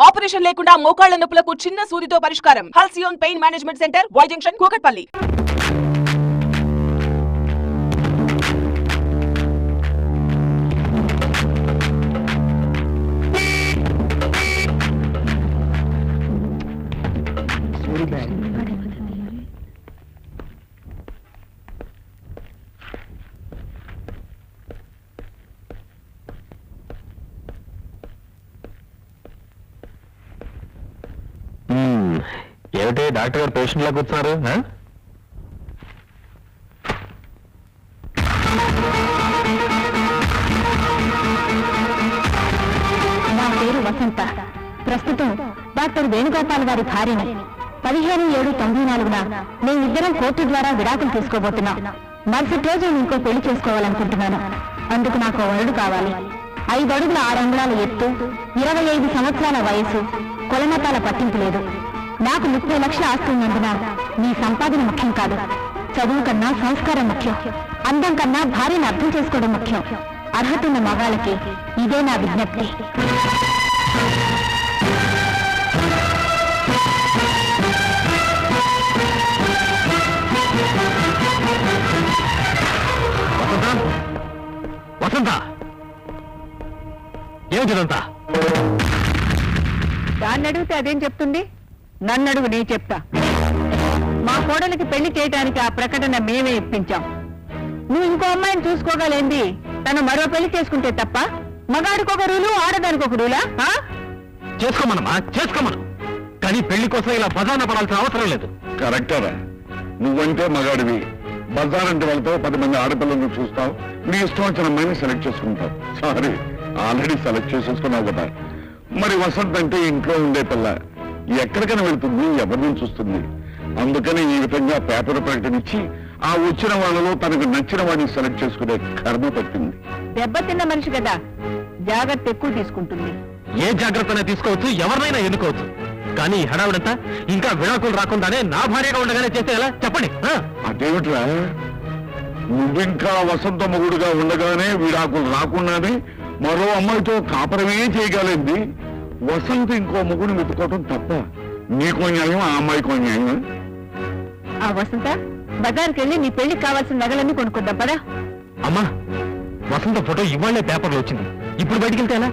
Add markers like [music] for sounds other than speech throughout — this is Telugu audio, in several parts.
ఆపరేషన్ లేకుండా మోకాళ్ళ నొప్పులకు చిన్న సూదితో పరిష్కారం Halcyon pain management centre Y junction Kukatpally మ్మ్. ఏమిటి డాక్టర్ గారు పేషెంట్ లా కూర్చున్నారు నా పేరు వసంత. ప్రస్తుతం డాక్టర్ వేణుగోపాల్ గారి భార్యని పదిహేను ఏడు తొంభై నాలుగున మేమిద్దరం కోర్టు ద్వారా విడాకులు తీసుకోబోతున్నాం. మరుసటి రోజు ఇంకో పెళ్ళి చేసుకోవాలనుకుంటున్నాను. అందుకు నాకు వరుడు కావాలి. ఐదు అడుగుల ఆరు అంగుళాల ఎత్తు ఇరవై ఐదు సంవత్సరాల వయసు కులమతాల పట్టింపు లేదు. నాకు ముప్పై లక్షల ఆస్తి ఉన్నందున నీ సంపాదన ముఖ్యం కాదు. చదువు కన్నా సంస్కారం ముఖ్యం. అందం కన్నా భార్యను అర్థం చేసుకోవడం ముఖ్యం. అర్హత ఉన్న మగాళ్ళకి ఇదే నా విజ్ఞప్తి. వసంత? దాన్ని అడిగితే అదేం చెప్తుంది? నన్ను అడుగు నేను చెప్తా. మా కోడలికి పెళ్ళి చేయడానికి ఆ ప్రకటన మేమే ఇప్పించాం. నువ్వు ఇంకో అమ్మాయిని చూసుకోగలేంది. తను మరో పెళ్ళి చేసుకుంటే తప్ప మగాడికి ఒక రూలు ఆడదానికి ఒక రూలా? ఆ? చేసుకోమనమ్మా చేసుకోమను. కానీ పెళ్ళి కోసం ఇలా బజాన పడాల్సిన అవసరం లేదు. కరెక్టరా. నువ్వంటే మగాడివి. బజార్ అంటే వెళ్తావు పది మంది ఆడపిల్లలను చూస్తావు. నీ ఇష్టం వచ్చిన అమ్మాయిని సెలెక్ట్ చేసుకుంటావు. సారీ ఆల్రెడీ సెలెక్ట్ చేసేసుకున్నావు కదా. మరి వసంత్ అంటే ఇంట్లో ఉండే పిల్ల. ఎక్కడికైనా వెళ్తుంది ఎవరిని చూస్తుంది. అందుకని ఈ విధంగా పేపర్ ప్రకటన ఇచ్చి ఆ వచ్చిన వాళ్ళలో తనకు నచ్చిన వాడిని సెలెక్ట్ చేసుకునే కర్మ పట్టింది. దెబ్బతిన్న మనిషి కదా జాగ్రత్త ఎక్కువ తీసుకుంటుంది. ఏ జాగ్రత్తనే తీసుకోవచ్చు ఎవరినైనా ఎన్నుకోవచ్చు. కానీ హడావిడంతా ఇంకా విడాకులు రాకుండానే నా భార్యగా ఉండగానే చేస్తే ఎలా? చెప్పండి. ఆ? అదేమిట్రా? నువ్వింకా వసంత మొగుడుగా ఉండగానే విడాకులు రాకుండానే మరో అమ్మాయితో కాపరమే చేయగలింది వసంత ఇంకో మొగుడు వెతుకోవటం తప్ప నీకో న్యాయం ఆ అమ్మాయికో న్యాయం ఆ వసంత బజార్కి వెళ్ళి నీ పెళ్ళికి కావాల్సిన నగలన్నీ కొనుక్కుందాం పదా. అమ్మా వసంత ఫోటో ఇవాళ్ళే పేపర్లో వచ్చింది. ఇప్పుడు బయటికి వెళ్తే ఎలా?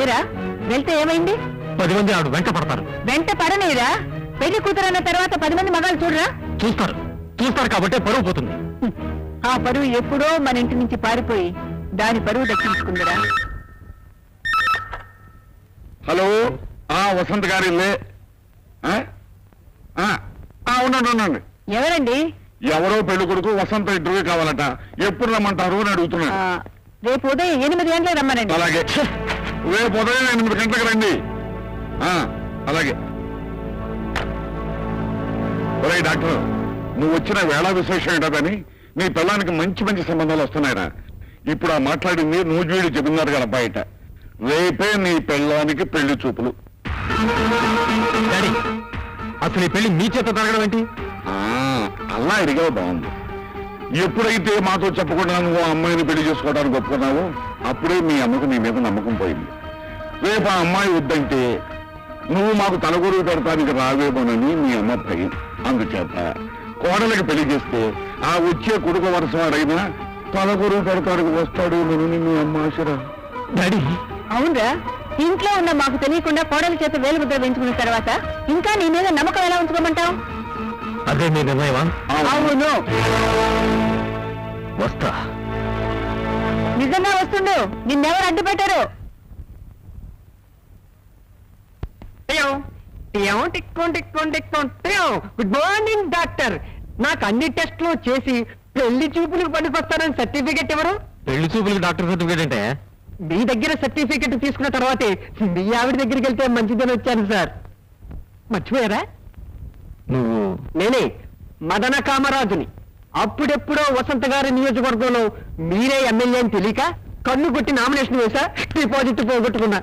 ఏరా వెళ్తే ఏమైంది? పది మంది ఆవిడ వెంట పడతారు. వెంట పడనేరా? పెళ్ళి కూతురన్న తర్వాత పది మంది మగాళ్ళు చూడరా? చూస్తారు. చూస్తారు కాబట్టి పరువు పోతుంది. ఆ పరువు ఎప్పుడో మన ఇంటి నుంచి పారిపోయి దాని పరువు దక్కించుకుందిరా. హలో? ఆ వసంత గారి ఇల్లే. ఉండండి ఉండండి. ఎవరండి? ఎవరో పెళ్ళి కొడుకు వసంత ఇంటర్వ్యూ కావాలట. ఎప్పుడు రమ్మంటారు అని ఆ, అడుగుతున్నాను రేపు ఉదయం ఎనిమిది గంటలకు రమ్మనండి. అలాగే. రేపు ఉదయం ఎనిమిది గంటలకు రండి. అలాగే. ఒరేయ్ డాక్టర్ నువ్వు వచ్చిన వేళ విశేషం ఏంటని నీ పిల్లానికి మంచి మంచి సంబంధాలు వస్తున్నాయిరా. ఇప్పుడు ఆ మాట్లాడింది నూజువీడు చెబుతున్నారు కదా బయట రేపే నీ పిల్లానికి పెళ్ళి చూపులు. డాడీ అసలు ఈ పెళ్ళి మీ చేత జరగడం ఏంటి? ఆ, అలా అడిగావు బాగుంది. ఎప్పుడైతే మాతో చెప్పకుండా నువ్వు ఆ అమ్మాయిని పెళ్ళి చేసుకోవడానికి ఒప్పుకున్నావో అప్పుడే మీ అమ్మకు నీ మీద నమ్మకం పోయింది. రేపు ఆ అమ్మాయి వద్దంటే నువ్వు మాకు తలగొరువు పెడతానికి రావేమోనని మీ అమ్మ భయం. అందుచేత కోడలికి పెళ్ళి చేస్తే ఆ వచ్చే కొడుకు వరుస వాడైనా తలగొరువు పెడతానికి వస్తాడేమోనని మీ అమ్మ ఆశరా. డాడీ అవునరా? ఇంట్లో ఉన్న మాకు తెలియకుండా కోడలి చేత వేలు ముద్ర వేయించుకున్న తర్వాత ఇంకా నీ మీద నమ్మకం ఎలా ఉంచుకోమంటావు? అదే మీ నిర్ణయమా? అవును. వస్తా. నిజంగా వస్తుండు. నిన్నెవరు అడ్డు పెట్టారు? గుడ్ మార్నింగ్ డాక్టర్ నాకు అన్ని టెస్టులు చేసి పెళ్ళి చూపులకు పనికొస్తానని సర్టిఫికెట్ ఎవరు? పెళ్ళి చూపులకి డాక్టర్ సర్టిఫికేట్ అంటే? మీ దగ్గర సర్టిఫికెట్ తీసుకున్న తర్వాతే మీ ఆవిడ దగ్గరికి వెళ్తే మంచిదని వచ్చాను సార్. మర్చిపోయారా? నువ్వు నేనే మదన కామరాజుని. అప్పుడెప్పుడో వసంత గారి నియోజకవర్గంలో మీరే ఎమ్మెల్యే అని తెలియక కన్ను కొట్టి నామినేషన్ వేసా డిపాజిట్ పోగొట్టుకున్నా.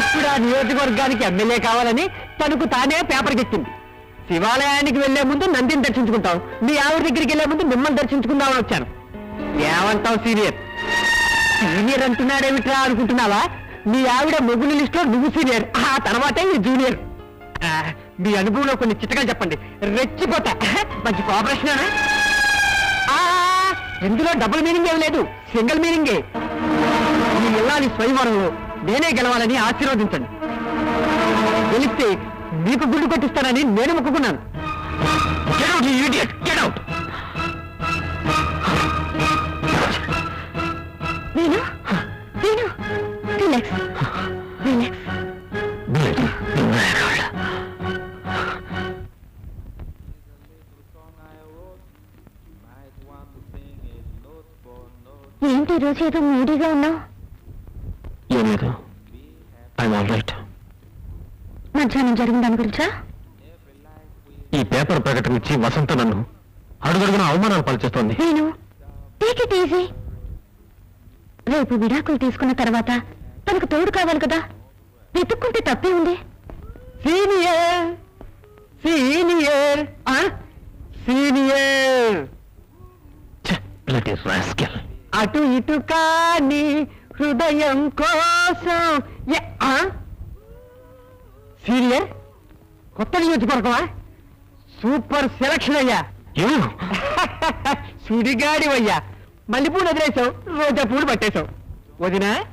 ఇప్పుడు ఆ నియోజకవర్గానికి ఎమ్మెల్యే కావాలని తనకు తానే పేపర్కి ఎక్కింది శివాలయానికి వెళ్ళే ముందు నందిని దర్శించుకుంటాం మీ ఆవిడ దగ్గరికి వెళ్ళే ముందు మిమ్మల్ని దర్శించుకుందామని వచ్చాను. ఏమంటావు సీనియర్? సీనియర్ అంటున్నాడేమిట్రా అనుకుంటున్నావా? మీ ఆవిడ మొగుడు లిస్ట్లో నువ్వు సీనియర్ ఆ తర్వాతే ఈ జూనియర్ మీ అనుభవంలో కొన్ని చిట్టకాలు చెప్పండి. రెచ్చిపోతా. మంచి కోఆపరేషన్ ఇందులో డబుల్ మీనింగ్ ఏం లేదు. సింగిల్ మీనింగే మీ ఇల్లాలి స్వయంవరంలో నేనే గెలవాలని ఆశీర్వదించండి. గెలిస్తే మీకు గుడ్డు కొట్టిస్తానని నేను మొక్కుకున్నాను. ఏంటి ఈ రోజు ఏదో మూడీగా ఉన్నావు? ఏం లేదు ఐఎమ్ ఆల్ రైట్ మధ్యాహ్నం జరిగిన దాని గురించా? ఈ పేపర్ ప్రకటన ఇచ్చి వసంత నన్ను అడుగడుగున అవమానాలు పాల్చేస్తోంది. నేను? టేక్ ఇట్ ఈజీ రేపు విడాకులు తీసుకున్న తర్వాత తనకు తోడు కావాలి కదా? వెతుక్కుంటే తప్పే ఉంది. సీనియర్! సీనియర్! ఆ? సీనియర్! Bloody rascal. అటు ఇటు కాని హృదయం కోసం? సీనియర్ కొత్త నియోజకవర్గమా? సూపర్ సెలక్షన్ అయ్యా. యూ [laughs] సుడిగాడివయ్యా. మల్లెపూలు వదిలేసావు రోజా పూలు పట్టేశావు. వదిన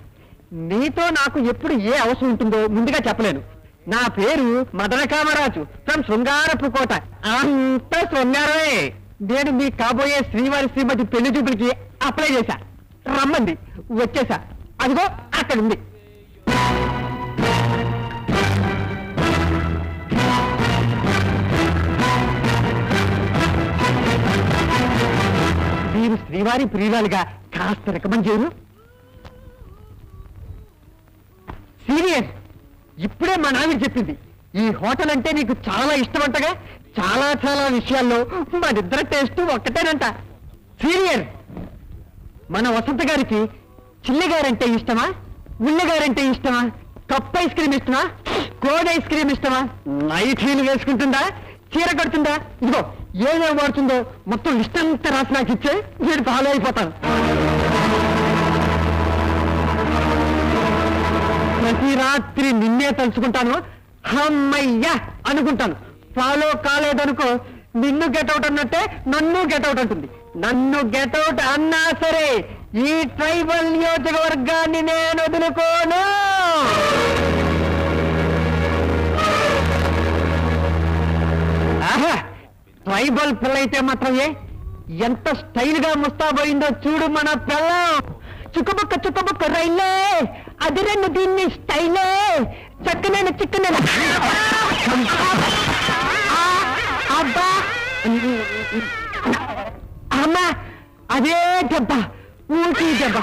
నీతో నాకు ఎప్పుడు ఏ అవసరం ఉంటుందో ముందుగా చెప్పలేను. నా పేరు మదన కామరాజు ఫ్రమ్ శృంగారపు కోట. అంత శృంగారమే. నేను మీ కాబోయే శ్రీవారి శ్రీమతి పెళ్ళి చూపులకి అప్లై చేశా. రమ్మంది. వచ్చేసా అదిగో అక్కడ ఉంది మీరు శ్రీవారి ప్రియురాలుగా కాస్త రికమెండ్ చేయరు సీనియర్ ఇప్పుడే మా నాన్న చెప్పింది. ఈ హోటల్ అంటే నీకు చాలా ఇష్టమంటగా చాలా చాలా విషయాల్లో మనిద్దరి టేస్ట్ ఒక్కటేనంట. సీనియర్ మన వసంత గారికి చిల్లిగారంటే ఇష్టమా? ఉల్లిగారంటే ఇష్టమా? కప్ ఐస్ క్రీమ్ ఇష్టమా? కోడ్ ఐస్ క్రీమ్ ఇష్టమా? నైట్ హీల్ వేసుకుంటుందా? చీర కడుతుందా? ఇదిగో ఏమేమి వాడుతుందో మొత్తం లిస్ట్ అంతా రాసి నాకు ఇచ్చే నేను ఫాలో అయిపోతాను. ప్రతి రాత్రి నిన్నే తలుచుకుంటాను. హమ్మయ్యా! అనుకుంటాను. ఫాలో కాలేదనుకో నిన్ను గెటౌట్ అన్నట్టే నన్ను గెటౌట్ అంటుంది. నన్ను గెటౌట్ అన్నా సరే ఈ ట్రైబల్ నియోజకవర్గాన్ని నేను వదులుకోను. ట్రైబల్ పిల్ల అయితే మాత్రమే ఎంత స్టైల్గా ముస్తాబోయిందో చూడు మన పిల్లం. చుక్కబుక్క చుక్కబుక్క రైలే. అది రెండు దీన్ని స్టైలే. చక్కనైన చిక్కనైన. [laughs] అబ్బా. అమ్మా అదే దెబ్బ ఊటీ దెబ్బ